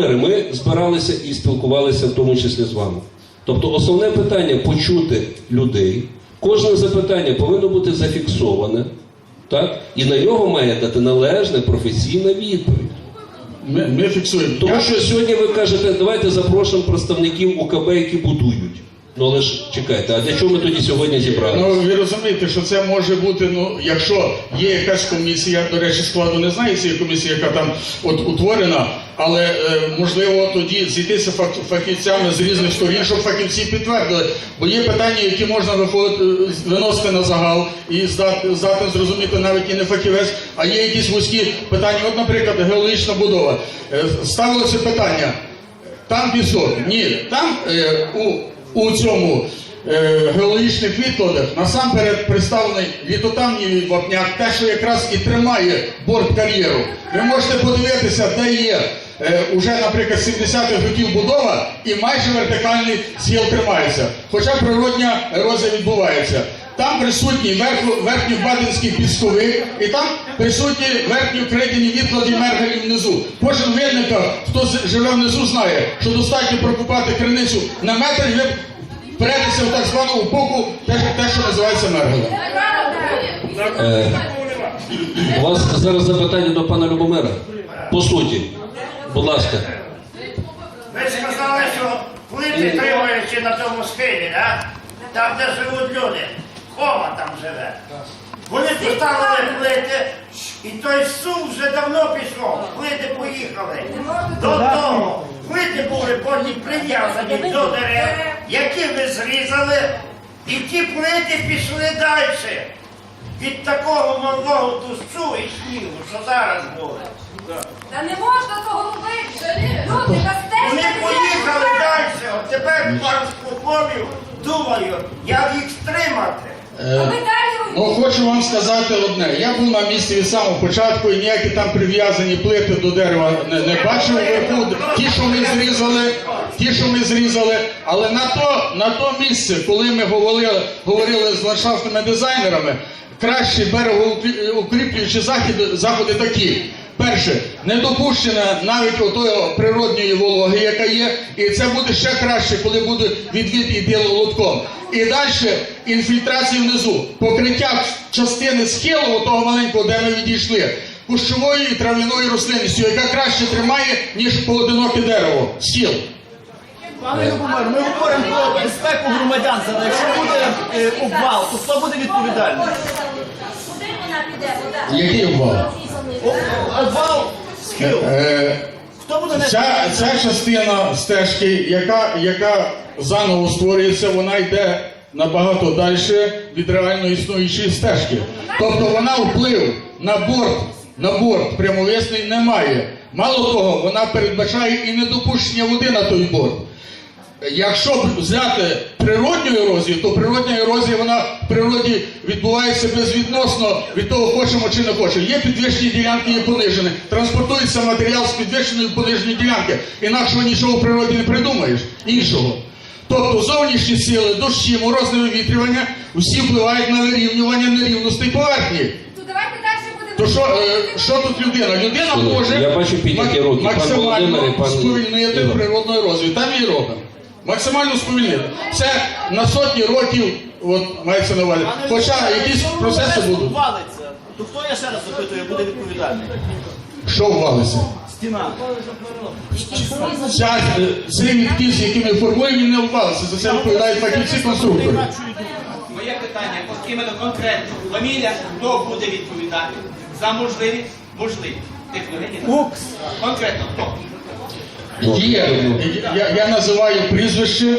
Ми збиралися і спілкувалися в тому числі з вами. Тобто основне питання почути людей. Кожне запитання повинно бути зафіксоване, так? і на нього має дати належна професійна відповідь. Ми, ми фіксуємо. Тому що сьогодні ви кажете, давайте запрошуємо представників УКБ, які будують. Ну але ж чекайте, а для чого ми тоді сьогодні зібралися? Ну, ви розумієте, що це може бути, ну, якщо є якась комісія, до речі, складу не знаю цієї комісії, яка там от утворена, але е, можливо тоді зійтися фах- фахівцями з різних сторін, щоб фахівці підтвердили. Бо є питання, які можна виходити, е, виносити на загал і здати, здати зрозуміти навіть і не фахівець, а є якісь вузькі питання. От, наприклад, геологічна будова. Е, ставилося питання. Там пісок. Ні, там у, у цьому геологічних відкладах насамперед представлений літотамній вапняк, те, що якраз і тримає борт кар'єру. Ви можете подивитися, де є уже, наприклад, 70-х років будова і майже вертикальний схил тримається. Хоча природня ерозія відбувається. Там присутній верху- верхньобадинський пісковик, і там присутні верхньокрейдені відклади мергелів внизу. Кожен вільника, хто живе внизу, знає, що достатньо прокопати криницю на метр і ви вперетися в так звану упоку, те, що- називається мергелем. Е, у вас зараз запитання до пана Любомира. По суті, будь ласка. Ви сказали, що плити тримаючи на тому схилі, да? там, де живуть люди. Хома там живе. Вони поставили плити, і той сум вже давно пішов. Плити поїхали. Додому. Плити були потім прив'язані до дерев, які ви зрізали, і ті плити пішли далі. Від такого малого дощу і снігу, що зараз буде. Та не можна цього робити. Люди, та стежте Вони поїхали далі. От тепер пару спокомів думаю, як їх стримати. Далі Ну, хочу вам сказати одне. Я був на місці від самого початку і ніякі там прив'язані плити до дерева не, не бачив. Ті, що ми зрізали, ті, що ми зрізали. Але на то, на то місце, коли ми говорили, говорили з ландшафтними дизайнерами, кращі берегоукріплюючі заходи, заходи такі. Перше, не допущена навіть отої природньої вологи, яка є, і це буде ще краще, коли буде відвід іде лотком. І далі інфільтрація внизу, покриття частини схилу, того маленького, де ми відійшли, кущовою і трав'яною рослинністю, яка краще тримає, ніж поодиноке дерево, схил. Пане Любомир, ми говоримо про безпеку громадян. Зараз якщо буде е, обвал, то хто буде відповідальний? Куди вона піде? Який обвал? Обвал схил. Е, Хто буде нести? Ця, ця частина стежки, яка, яка заново створюється, вона йде набагато далі від реально існуючої стежки. Тобто вона вплив на борт, на борт прямовесний не має. Мало того, вона передбачає і недопущення води на той борт. Якщо б взяти природню ерозію, то природня ерозія вона в природі відбувається безвідносно від того, хочемо чи не хочемо. Є підвищені ділянки, є понижені. Транспортується матеріал з підвищеної понижені ділянки. Інакшого нічого в природі не придумаєш. Іншого. Тобто зовнішні сили, дощі, морозне вивітрювання всі впливають на вирівнювання нерівностей поверхні. То. Що, е, що тут людина? Людина може я бачу підняті руки. Пан Володимир і максимально пан сповільнити Ігор. природну ерозію. Там і робимо. Максимально сповільнити. Це на сотні років от, мається на увазі. Хоча якісь процеси будуть. обвалиться, то хто я ще раз запитую, буде відповідальний? Що ввалиться? Стіна. Ця, е, цей відкіс, який ми формуємо, не ввалиться. За це відповідають фахівці конструктори. Моє питання іменно конкретно. Фамілія, хто буде відповідати за можливість, можливість технології? Конкретно хто? Є, я, я називаю прізвище,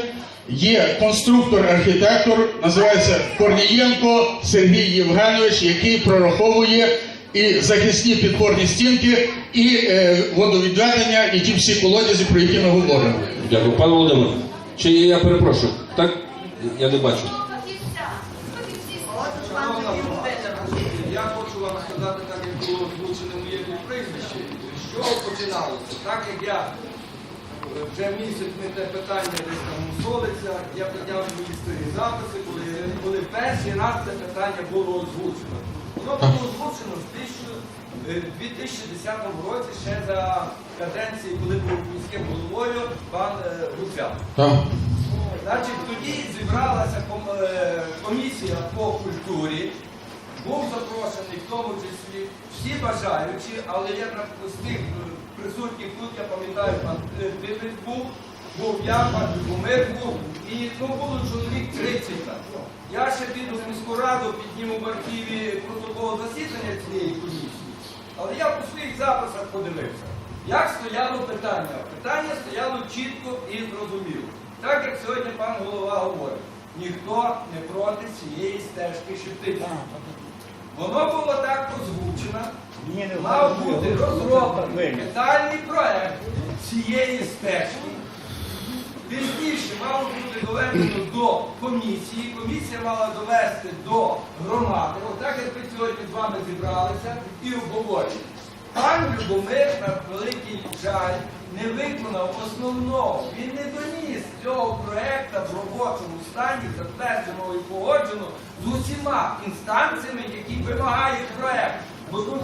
є конструктор-архітектор, називається Корнієнко Сергій Євгенович, який прораховує і захисні підпорні стінки, і е, водовідведення, і ті всі колодязі, про які ми говоримо. Дякую. Пане Володимир, чи я перепрошую? Так? Я не бачу. Я хочу вам сказати, так як було озвучене моє прізвище, з чого починалося. Так як я вже місяць ми те питання десь там мусолиться, я підняв свої старі записи, коли, коли перший раз це питання було озвучено. Воно було озвучено е, в 2010 році ще за каденції, коли був міським головою пан е, Гуцяк. Значить, тоді зібралася е, комісія по культурі. Був запрошений в тому числі всі бажаючі, але я на з тих е, присутніх тут, я пам'ятаю, пан е, Дивець був, був я, пан Любомир був, і ну, було чоловік 30 там. Я ще піду в міську раду, підніму в архіві протокол засідання цієї комісії. Але я по своїх записах подивився, як стояло питання. Питання стояло чітко і зрозуміло. Так як сьогодні пан голова говорить, ніхто не проти цієї стежки Шептиця. Воно було так озвучено, мав бути розроблений детальний проект цієї стежки. Пізніше мало бути доведено до комісії, комісія мала довести до громади. Отак як ми сьогодні з вами зібралися і обговорюємо. Пан Любомир, на великий жаль, не виконав основного. Він не доніс цього проекту в робочому стані, затвердженого і погодженого з усіма інстанціями, які вимагають проект. Бо тут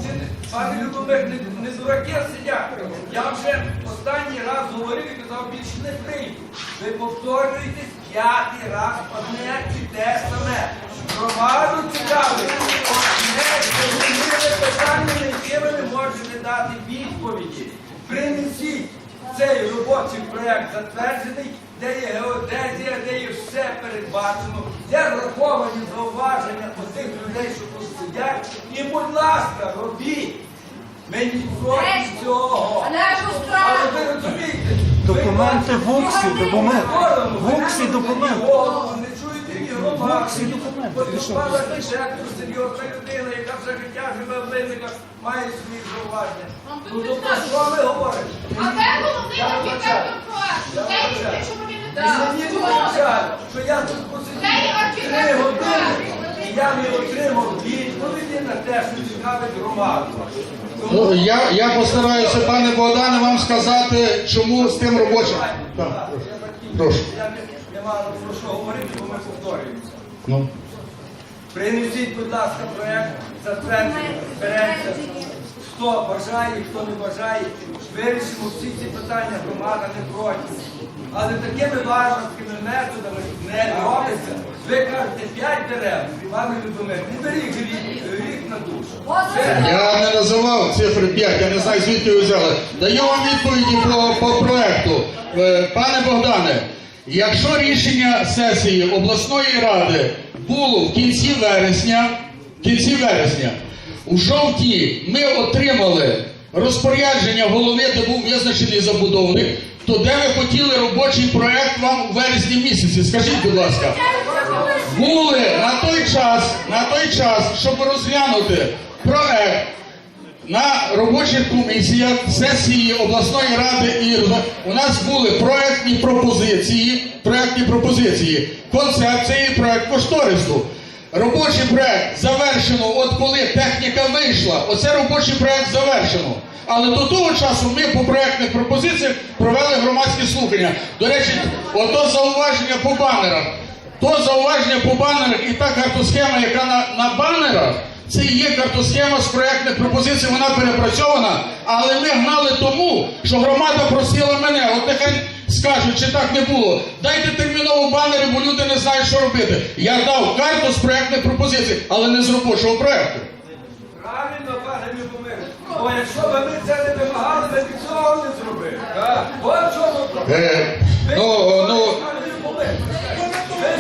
пане Любомир, не, не дураки сидять. Я вже останній раз говорив і казав, більше не прийду. Ви повторюєтесь п'ятий раз одне і те саме. Громаду цікавить. Зрозуміле питання, на яке ви не можете дати відповіді. Принесіть цей робочий проект затверджений, де є геодезія, де є все передбачено, де враховані зауваження тих людей, що тут сидять. І, будь ласка, робіть. Ми проти цього. Не Але ви розумієте, Документи в УКСі, документ. В УКСі документ. Пан архітектор, серйозна людина, яка все життя живе в Линиках, має свої зауваження. Ну то про що ви говорите? А де головний Я архітектор проекту? Де він вибачаю. що я тут посидів три години, і я не отримав відповіді на те, що цікавить громаду. Ну, я, я постараюся, пане Богдане, вам сказати, чому з тим робочим. Так, прошу. Я не, не про що говорити, бо ми повторюємося. Ну. Принесіть, будь ласка, проект, затвердіть, береться. Хто бажає, хто не бажає, вирішимо всі ці питання, громада не проти. Але такими варварськими методами не робиться. Ви кажете, п'ять дерев, пане Любомир, не беріть гріх, гріх на душу. Я не називав цифри 5, я не знаю, звідки ви взяли. Даю вам відповіді по, по проекту. Е, Пане Богдане, якщо рішення сесії обласної ради було в кінці вересня, в кінці вересня, у жовтні ми отримали розпорядження голови, де був визначений забудовник, то де ви хотіли робочий проект вам у вересні місяці? Скажіть, будь ласка. були на той час, на той час, щоб розглянути проект на робочих комісіях сесії обласної ради і у нас були проектні пропозиції, проектні пропозиції, концепції, проект кошторису. Робочий проект завершено, от коли техніка вийшла, оце робочий проект завершено. Але до того часу ми по проектних пропозиціях провели громадські слухання. До речі, ото зауваження по банерах. То зауваження по банерах і та картосхема, яка на, на банерах, це і є картосхема з проектних пропозицій, вона перепрацьована, але ми гнали тому, що громада просила мене, от нехай скажуть, чи так не було. Дайте терміново банери, бо люди не знають, що робити. Я дав карту з проектних пропозицій, але не з робочого проекту. Правильно, пане Любомир. Бо якщо б ми це не вимагали, ми б цього не зробили. От чому проблема. Е, ну, ну,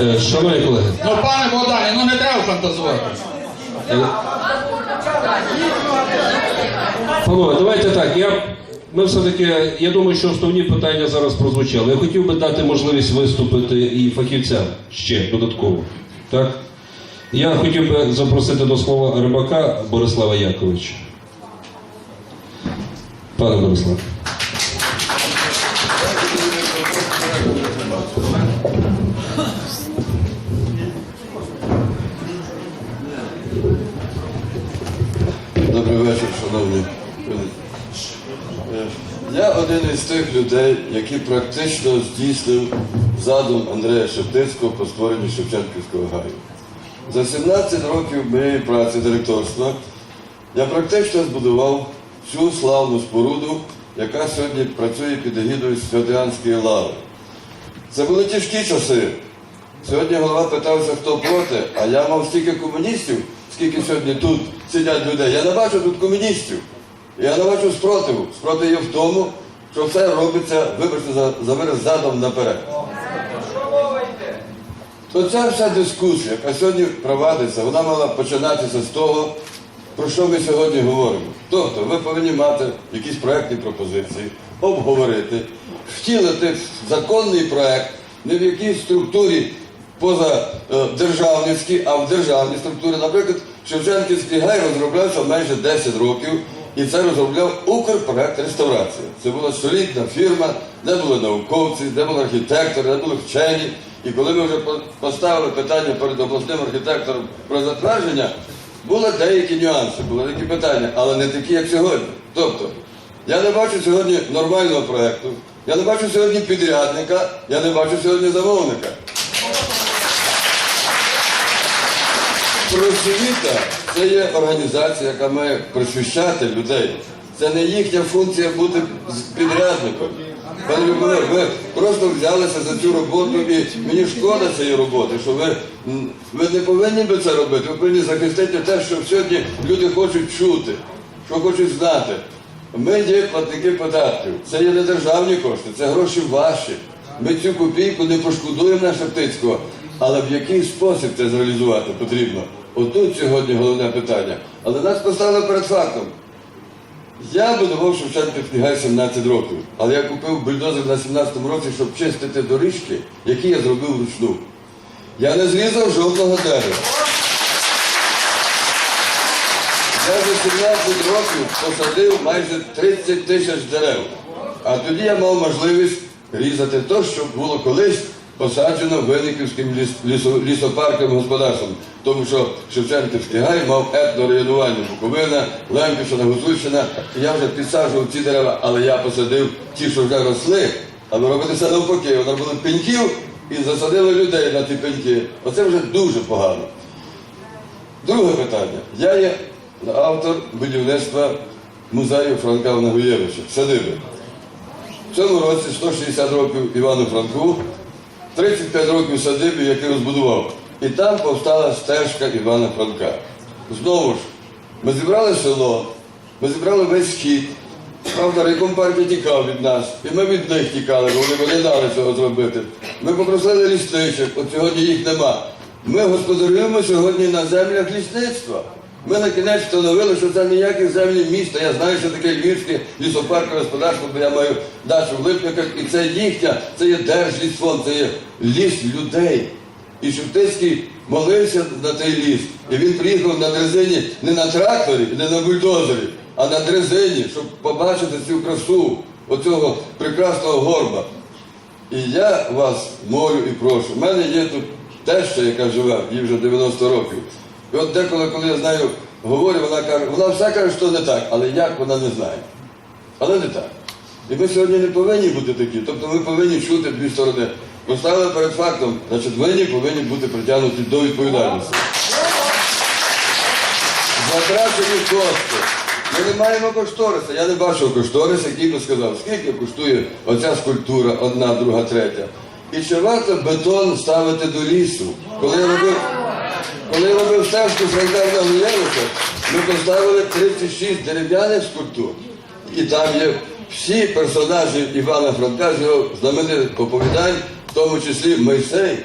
Е, Шановні колеги, ну, пане Богдане, ну не треба фантазувати. Панове, давайте так. Я, ми все-таки, я думаю, що основні питання зараз прозвучали. Я хотів би дати можливість виступити і фахівцям ще додатково. Так? Я хотів би запросити до слова рибака Борислава Яковича. Пане Борислав. Добрий вечір, шановні. Я один із тих людей, який практично здійснив задум Андрея Шептицького по створенню Шевченківського гаю. За 17 років моєї праці директорства Я практично збудував цю славну споруду, яка сьогодні працює під егідою Святоянської лави. Це були тяжкі часи. Сьогодні голова питався, хто проти, а я мав стільки комуністів, скільки сьогодні тут сидять людей. Я не бачу тут комуністів. Я не бачу спротиву. Спротив є в тому, що все робиться, вибачте за, за вираз задом наперед. То ця вся дискусія, яка сьогодні провадиться, вона мала починатися з того, про що ми сьогодні говоримо. Тобто ви повинні мати якісь проектні пропозиції, обговорити, втілити законний проект, не в якійсь структурі поза е, державницькій, а в державній структурі. Наприклад, Шевченківський гай розроблявся майже 10 років, і це розробляв Укрпроект реставрація. Це була солідна фірма, де були науковці, де були архітектори, де були вчені. І коли ми вже поставили питання перед обласним архітектором про затвердження, були деякі нюанси, були такі питання, але не такі, як сьогодні. Тобто, я не бачу сьогодні нормального проєкту, я не бачу сьогодні підрядника, я не бачу сьогодні замовника. Просвіта це є організація, яка має просвіщати людей. Це не їхня функція бути підрядником. Пане Любомир, ви просто взялися за цю роботу і мені шкода цієї роботи, що ви, ви не повинні би це робити, ви повинні захистити те, що сьогодні люди хочуть чути, що хочуть знати. Ми є платники податків, це є не державні кошти, це гроші ваші. Ми цю копійку не пошкодуємо на Шептицького, але в який спосіб це зреалізувати потрібно? Отут сьогодні головне питання. Але нас поставили перед фактом. Я будував Шевченківський гай 17 років, але я купив бульдозер на 17-му році, щоб чистити доріжки, які я зробив вручну. Я не зрізав жодного дерева. Я за 17 років посадив майже 30 тисяч дерев. А тоді я мав можливість різати те, що було колись посаджено Винниківським ліс- лісо- лісопарковим господарством. Тому що Шевченківський гай мав етнорайонування Буковина, Лемківщина, Гуцульщина. Я вже підсаджував ці дерева, але я посадив ті, що вже росли, аби робити все навпаки. Воно було пеньків і засадили людей на ті пеньки. Оце вже дуже погано. Друге питання. Я є автор будівництва музею Франка Нагуєвича, садиби. В цьому році 160 років Івану Франку, 35 років садиби, який розбудував. І там повстала стежка Івана Франка. Знову ж, ми зібрали село, ми зібрали весь схід. Правда, райком тікав від нас, і ми від них тікали, бо вони не дали цього зробити. Ми попросили лісничок, от сьогодні їх нема. Ми господарюємо сьогодні на землях лісництва. Ми на кінець встановили, що це ніякі землі міста. Я знаю, що таке львівське лісопаркове господарство, бо я маю дачу в Липниках, і це їхня, це є держлісфонд, це є ліс людей. І Шептицький молився на той ліс. І він приїхав на дрезині не на тракторі, не на бульдозері, а на дрезині, щоб побачити цю красу оцього прекрасного горба. І я вас молю і прошу. У мене є тут теща, яка живе, їй вже 90 років. І от деколи, коли я з нею говорю, вона каже, вона все каже, що не так, але як вона не знає. Але не так. І ми сьогодні не повинні бути такі. Тобто ми повинні чути дві сторони. Поставили перед фактом, значить, винні повинні бути притягнуті до відповідальності. Затрачені кошти. Ми не маємо кошториса. Я не бачив кошториса, який би сказав, скільки коштує оця скульптура, одна, друга, третя. І чи варто бетон ставити до лісу? Коли я робив, коли робив стежку Франка Гуєвича, ми поставили 36 дерев'яних скульптур. І там є всі персонажі Івана Франка з його знаменитих оповідань, в тому числі Мойсей,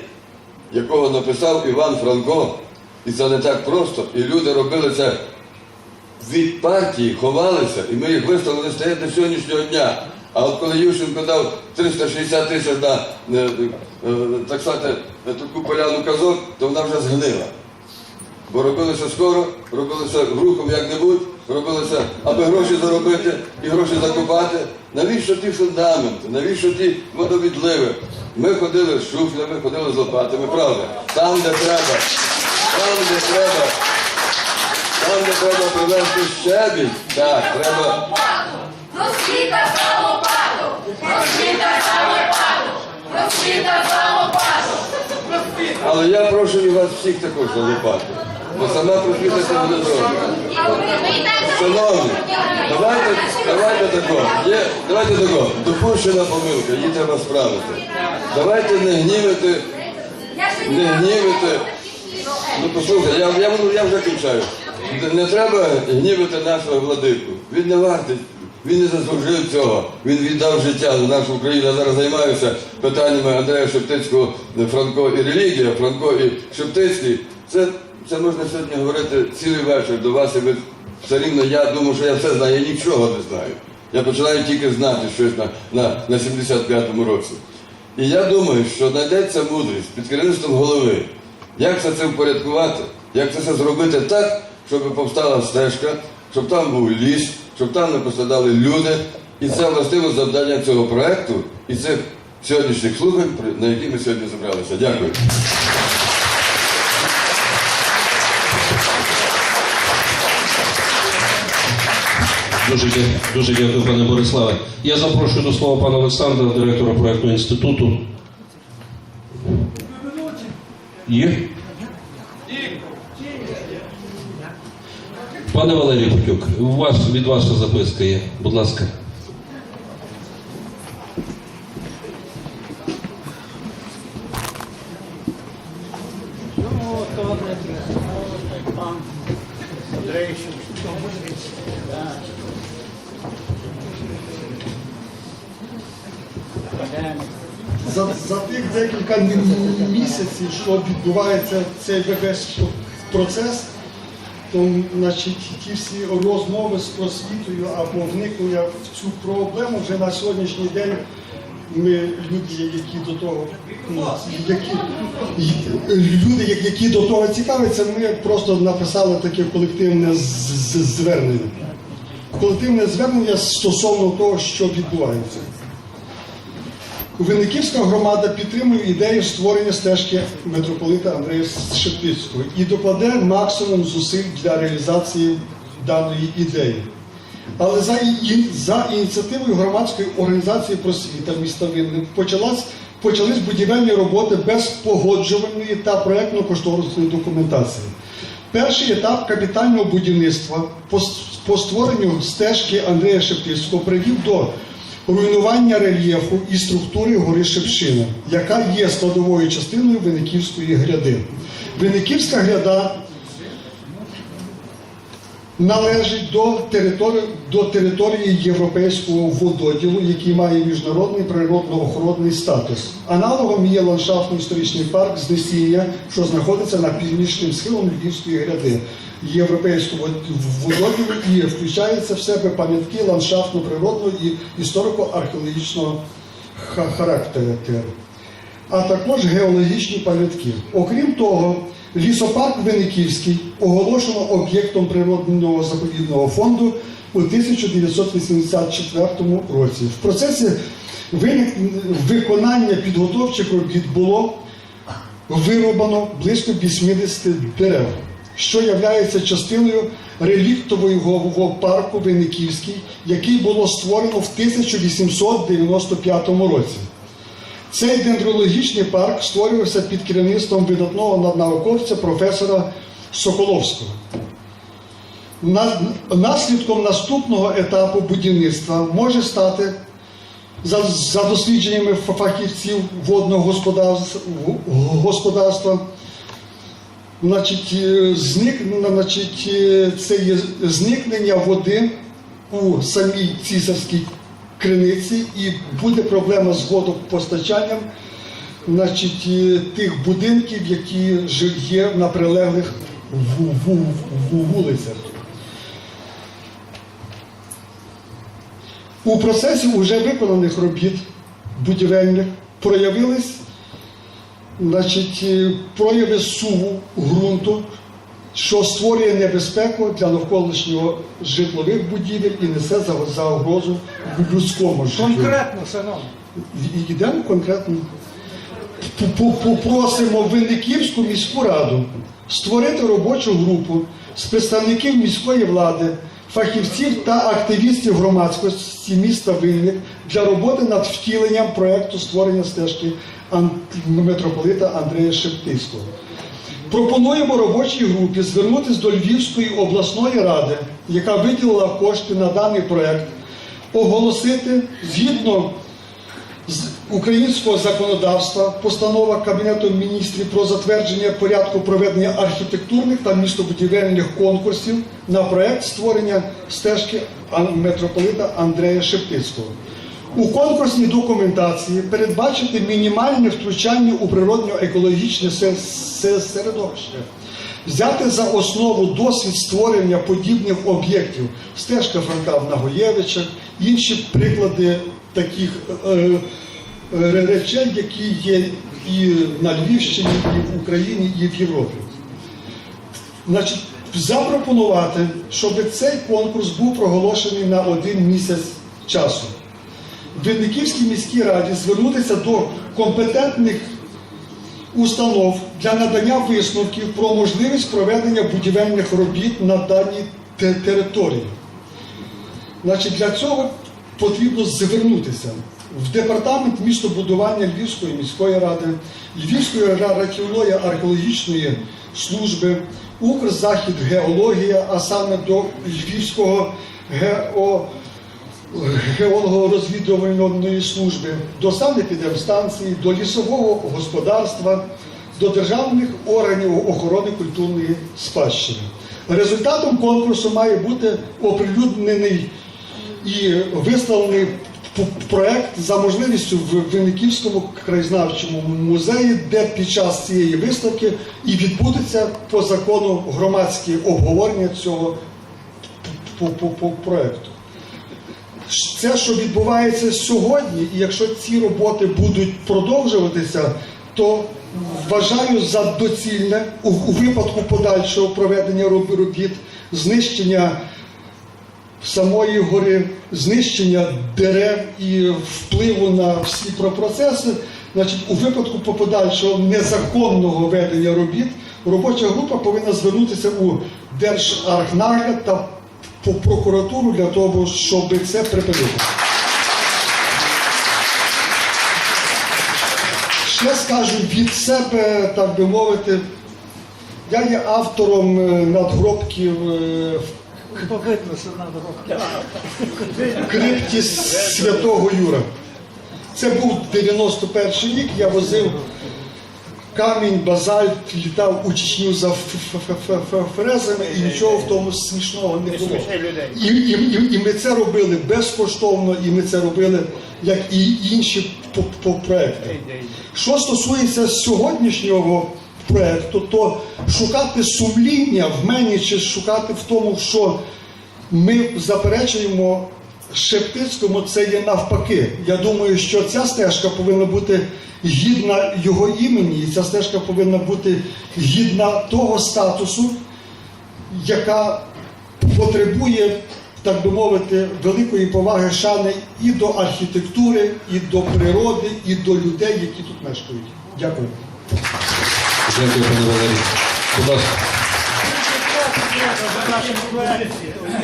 якого написав Іван Франко. І це не так просто. І люди робили це від партії, ховалися, і ми їх виставили стоять до сьогоднішнього дня. А от коли Ющенко дав 360 тисяч на е, е, так сказати, таку поляну казок, то вона вже згнила. Бо робилося скоро, робилося рухом як-небудь, робилося, аби гроші заробити і гроші закупати. Навіщо ті фундаменти, навіщо ті водовідливи? Ми ходили з шуфлями, ходили з лопатами, правда. Там, де треба, там, де треба, там, де треба привезти щебінь, так, треба. Просвіта за лопату! Просвіта за лопату! Просвіта за лопату! Але я прошу і вас всіх також за лопату. Бо сама просвіта це буде. Шановні, давайте, давайте тако. Є, давайте тако. Допущена помилка, її треба справити. Давайте не гнівити, не гнівити. Ну послухайте, я, я, я вже кінчаю. Не треба гнівити нашого владику. Він не вартий, він не заслужив цього. Він віддав життя за нашу Україну. Я зараз займаюся питаннями Андрея Шептицького, Франко і релігія, Франко і Шептицький. Це, це можна сьогодні говорити цілий вечір до вас, і ви все рівно, я думаю, що я все знаю, я нічого не знаю. Я починаю тільки знати щось на, на, на 75-му році. І я думаю, що знайдеться мудрість під керівництвом голови, як все це впорядкувати, як це все зробити так, щоб повстала стежка, щоб там був ліс, щоб там не пострадали люди. І це властиво завдання цього проекту і цих сьогоднішніх слухань, на які ми сьогодні зібралися. Дякую. Дуже, дуже дякую, пане Бориславе. Я запрошую до слова пана Олександра, директора проєктного інституту. Є? Пане Валерій Путюк, у вас від вас записка є. Будь ласка. за, за тих декілька мі- місяців, що відбувається цей весь процес, то значить, ті всі розмови з просвітою або вникнення в цю проблему вже на сьогоднішній день ми люди, які до того, ну, які, люди, які до того цікавляться, ми просто написали таке колективне звернення. Колективне звернення стосовно того, що відбувається. Винниківська громада підтримує ідею створення стежки митрополита Андрея Шептицького і докладе максимум зусиль для реалізації даної ідеї. Але за, за ініціативою громадської організації просвіта міста Винник почалась, почались будівельні роботи без погоджувальної та проєктно-кошторисної документації. Перший етап капітального будівництва по, по створенню стежки Андрея Шептицького привів до руйнування рельєфу і структури гори Шепшина, яка є складовою частиною Виниківської гряди. Виниківська гряда належить до території, до території Європейського вододілу, який має міжнародний природно-охоронний статус. Аналогом є ландшафтно-історичний парк Знесіння, що знаходиться на північним схилом Львівської гряди Європейського вододілу і включається в себе пам'ятки ландшафтно-природного і історико-археологічного характеру а також геологічні пам'ятки. Окрім того, лісопарк Винниківський оголошено об'єктом природного заповідного фонду у 1984 році. В процесі виконання підготовчих робіт було вирубано близько 80 дерев, що є частиною реліктового парку Винниківський, який було створено в 1895 році. Цей дендрологічний парк створювався під керівництвом видатного науковця професора Соколовського. Наслідком наступного етапу будівництва може стати за, за дослідженнями фахівців водного господарства, господарства значить, е, зник, значить, е, це є зникнення води у самій цісарській криниці і буде проблема з водопостачанням значить, е, тих будинків, які є на прилеглих ву- ву- ву- вулицях. У процесі вже виконаних робіт будівельних проявились значить, е, прояви суву ґрунту, що створює небезпеку для навколишнього житлових будівель і несе за- загрозу людському життю. Конкретно, шановні. І- Йдемо конкретно. Попросимо Винниківську міську раду створити робочу групу з представників міської влади, фахівців та активістів громадськості міста Винник для роботи над втіленням проекту створення стежки митрополита Андрея Шептицького. Пропонуємо робочій групі звернутися до Львівської обласної ради, яка виділила кошти на даний проект, оголосити згідно з українського законодавства постанова Кабінету міністрів про затвердження порядку проведення архітектурних та містобудівельних конкурсів на проект створення стежки митрополита Андрея Шептицького. У конкурсній документації передбачити мінімальне втручання у природньо-екологічне се- се- середовище, взяти за основу досвід створення подібних об'єктів, стежка Франка в Нагоєвичах, інші приклади таких е, е, речей, які є і на Львівщині, і в Україні, і в Європі. Значить, запропонувати, щоб цей конкурс був проголошений на один місяць часу. Винниківській міській раді звернутися до компетентних установ для надання висновків про можливість проведення будівельних робіт на даній території. Значить, для цього потрібно звернутися в департамент містобудування Львівської міської ради, Львівської ра- археологічної служби, Укрзахід геологія, а саме до Львівського гео геолого-розвідувальної служби, до санепідемстанції, до лісового господарства, до державних органів охорони культурної спадщини. Результатом конкурсу має бути оприлюднений і виставлений проект за можливістю в Винниківському краєзнавчому музеї, де під час цієї виставки і відбудеться по закону громадське обговорення цього проекту. Це, що відбувається сьогодні, і якщо ці роботи будуть продовжуватися, то вважаю за доцільне у, випадку подальшого проведення робіт, знищення самої гори, знищення дерев і впливу на всі про- процеси. Значить, у випадку подальшого незаконного ведення робіт, робоча група повинна звернутися у Держархнагляд та прокуратуру для того, щоб це припинити. Ще скажу від себе, так би мовити, я є автором е, надгробків е, в крипті Святого Юра. Це був 91 рік, я возив камінь, базальт, літав у Чечню за фрезами і нічого в тому смішного не було. І, і, і, і ми це робили безкоштовно, і ми це робили як і інші проекти. Що стосується сьогоднішнього проекту, то шукати сумління в мені чи шукати в тому, що ми заперечуємо Шептицькому, це є навпаки. Я думаю, що ця стежка повинна бути гідна його імені, і ця стежка повинна бути гідна того статусу, яка потребує, так би мовити, великої поваги шани і до архітектури, і до природи, і до людей, які тут мешкають. Дякую. Дякую, пане Валерій. Будь ласка.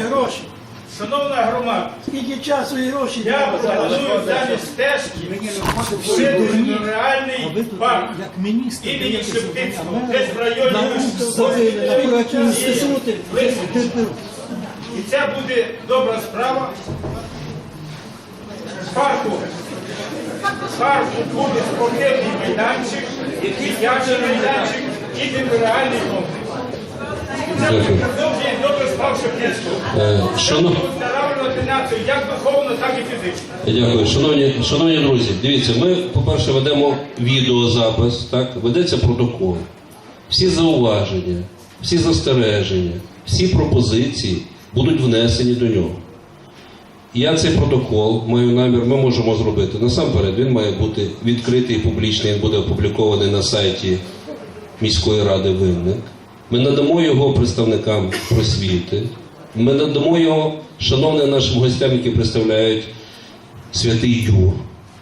Гроші. Шановна громада, Скільки часу і гроші я пропоную замість стежки вшити реальний парк як міністр. імені Шептицького, десь в районі інститути. І це буде добра справа. Парку, парку буде спортивний майданчик, який дитячий майданчик і меморіальний комплекс. Дякую. Е. Дякую. Шановні, шановні друзі, дивіться, ми, по-перше, ведемо відеозапис, так? ведеться протокол. Всі зауваження, всі застереження, всі пропозиції будуть внесені до нього. Я цей протокол маю намір, ми можемо зробити. Насамперед, він має бути відкритий і публічний, він буде опублікований на сайті міської ради Винник. Ми надамо його представникам просвіти. Ми надамо його шановним нашим гостям, які представляють святий Юр,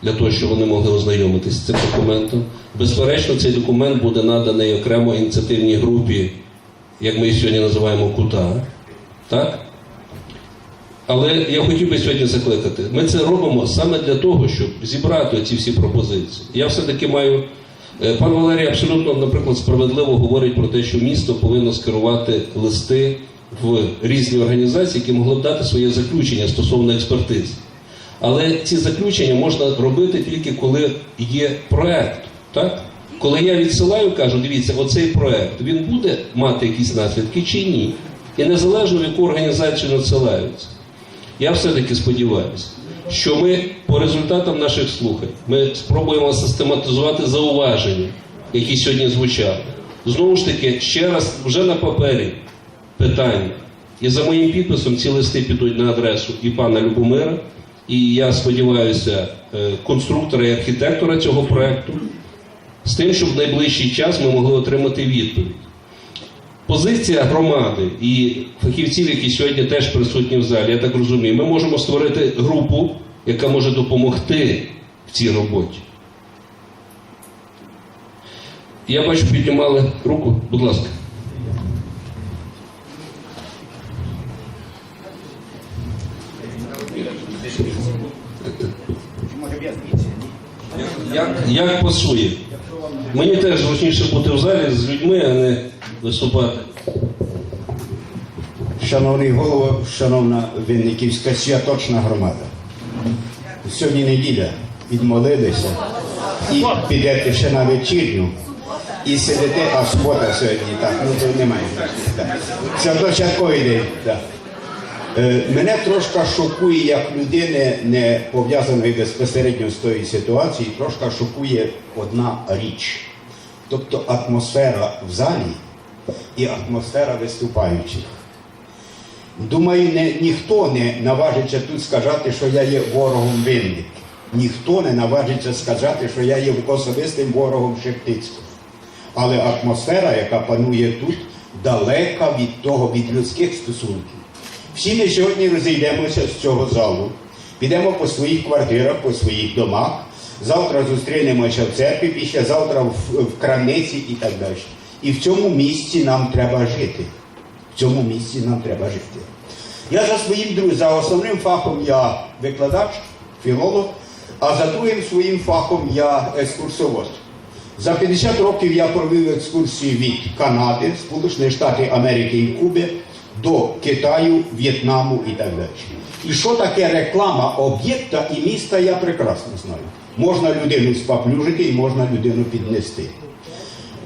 для того, щоб вони могли ознайомитися з цим документом. Безперечно, цей документ буде наданий окремо ініціативній групі, як ми її сьогодні називаємо КУТА. Так? Але я хотів би сьогодні закликати. Ми це робимо саме для того, щоб зібрати ці всі пропозиції. Я все-таки маю Пан Валерій абсолютно, наприклад, справедливо говорить про те, що місто повинно скерувати листи в різні організації, які могли б дати своє заключення стосовно експертиз. Але ці заключення можна робити тільки коли є проект. Так? Коли я відсилаю, кажу, дивіться, оцей проект він буде мати якісь наслідки чи ні. І незалежно в яку організацію надсилаються. Я все-таки сподіваюся, що ми по результатам наших слухань ми спробуємо систематизувати зауваження, які сьогодні звучали. Знову ж таки, ще раз вже на папері питання. І за моїм підписом ці листи підуть на адресу і пана Любомира, і я сподіваюся, е, конструктора і архітектора цього проекту, з тим, щоб в найближчий час ми могли отримати відповідь. Позиція громади і фахівців, які сьогодні теж присутні в залі, я так розумію, ми можемо створити групу, яка може допомогти в цій роботі. Я бачу, піднімали руку, будь ласка. Як, як пасує? Мені теж зручніше бути в залі з людьми, а не виступати. Шановний голово, шановна Винниківська святочна громада. Сьогодні неділя, відмолилися і підете ще на вечірню. І сидите, а субота сьогодні, так, ну то немає. Це початковий день. Так. Е, мене трошки шокує, як людини, не пов'язаної безпосередньо з тою ситуацією, трошки шокує одна річ. Тобто атмосфера в залі і атмосфера виступаючих. Думаю, не, ніхто не наважиться тут сказати, що я є ворогом винник. Ніхто не наважиться сказати, що я є особистим ворогом Шептицького. Але атмосфера, яка панує тут, далека від того, від людських стосунків. Всі ми сьогодні розійдемося з цього залу, підемо по своїх квартирах, по своїх домах. Завтра зустрінемося в церкві, післязавтра в, в крамниці і так далі. І в цьому місці нам треба жити. В цьому місці нам треба жити. Я за своїм друзем, за основним фахом я викладач, філолог, а за другим своїм фахом я екскурсовод. За 50 років я провів екскурсії від Канади, Сполучених Штатів Америки і Куби до Китаю, В'єтнаму і так далі. І що таке реклама об'єкта і міста, я прекрасно знаю. Можна людину спаплюжити і можна людину піднести.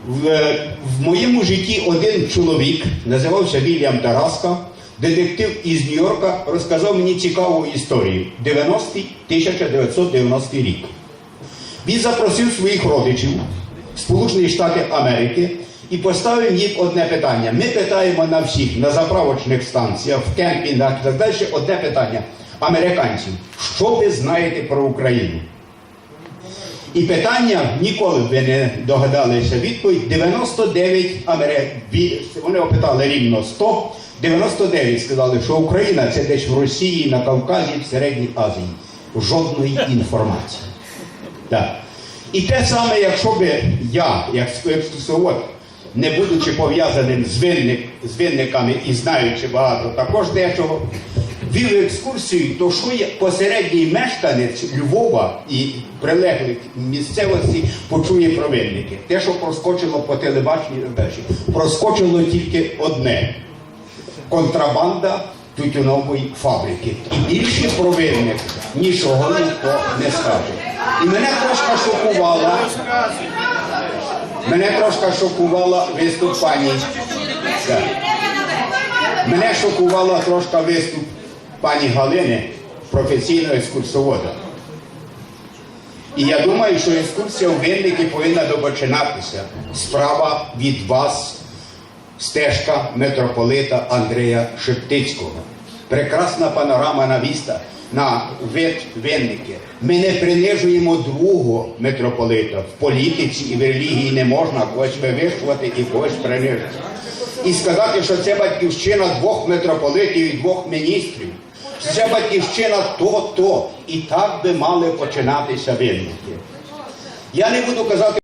В, в моєму житті один чоловік, називався Вільям Тараска, детектив із Нью-Йорка, розказав мені цікаву історію. 90-й, 1990 рік. Він запросив своїх родичів Сполучені Штати Америки і поставив їм одне питання. Ми питаємо на всіх, на заправочних станціях, в кемпінгах і так далі, одне питання американців. Що ви знаєте про Україну? І питання ніколи б ви не догадалися відповідь. 99 Америк... Вони опитали рівно 100. 99 сказали, що Україна це десь в Росії, на Кавказі, в Середній Азії. Жодної інформації. Так. І те саме, якщо би я, як екскурсовод, не будучи пов'язаним з винниками і знаючи багато також дечого, вів екскурсію, то що є посередній мешканець Львова і прилеглих місцевості почує про винники. Те, що проскочило по телебаченню, проскочило тільки одне контрабанда тютюнової фабрики. І більше про винник нічого ніхто не скаже. І мене трошки шокувала. Мене трошки шокувала виступ пані. Мене шокувала трошки виступ пані Галини, професійного екскурсовода. І я думаю, що екскурсія у Винники повинна допочинатися. Справа від вас, стежка митрополита Андрія Шептицького. Прекрасна панорама на віста на вид Винники. Ми не принижуємо другого митрополита. В політиці і в релігії не можна когось вивищувати і когось принижувати. І сказати, що це батьківщина двох митрополитів і двох міністрів. Це батьківщина то-то. І так би мали починатися винники. Я не буду казати.